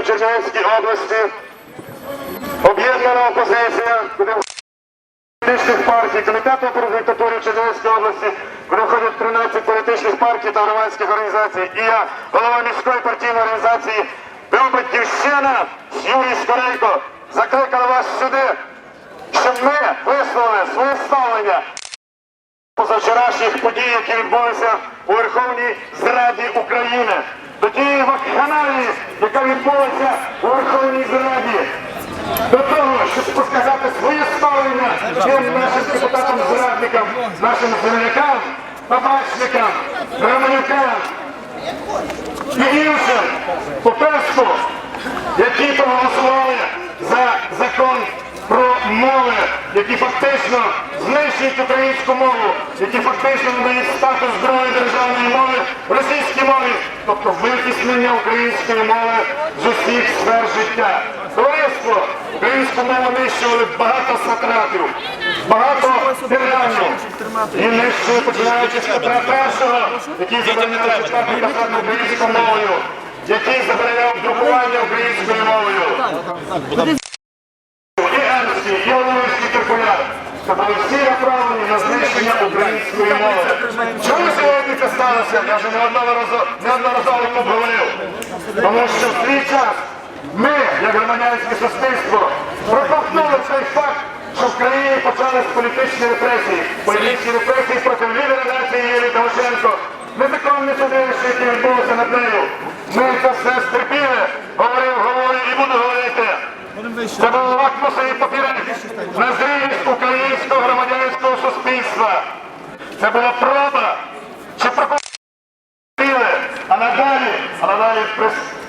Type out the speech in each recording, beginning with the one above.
в Чернівецькій області. Об'єднана опозиція, політичних партій, комітету в Чернівецькій області, куди входять 13 політичних партій та громадських організацій. І я, голова міської партійної організації «Був Батьківщина» Юрій Скорейко, закликали вас сюди, щоб ми висловили своє ставлення позавчорашніх подій, які відбулися у Верховній Зраді України. Тієї вакханалії, яка відбулася у Верховній Зраді. До того, щоб показати своє ставлення тим нашим депутатам-зрадникам, нашим землякам, табачникам, громадянкам і іншим попеску, які проголосували за закон про мови, які фактично знищують українську мову, які фактично надають статус другої державної мови російській мові, тобто витіснення української мови з усіх сфер життя. Товариство, українську мову нищували багато сатрапів, багато тиранів. І нищили, починаючи з Петра першого, який забороняв читати і українською мовою, який забороняв друкування українською мовою. Були всі направлені на знищення української мови. Чому сьогодні це сталося? Я вже неодноразово, тут говорив. Тому що в свій час ми, як громадянське суспільство, проковтнули цей факт, що в країні почались політичні репресії. Політичні репресії проти лідера нації Юрії Тимошенко. Незаконне судилище, яке відбулося над нею. Це була проба чи пропустили, а надалі, а надалі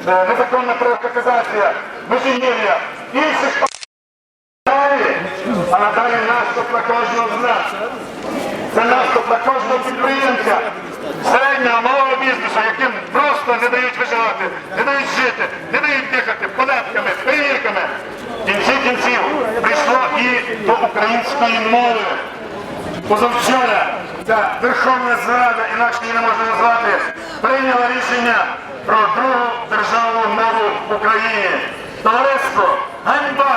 е, незаконна приватизація, межигір'я, інших далі, а надалі наступ на кожного з нас. Це наступ на кожного підприємця, середнього малого бізнесу, яким просто не дають виживати, не дають жити, не дають дихати податками, перевірками. Кінці кінців прийшло і до української мови. Позавчора ця Верховна Зрада, інакше її не можна назвати, прийняла рішення про другу державну мову в Україні. Товариство, ганьба!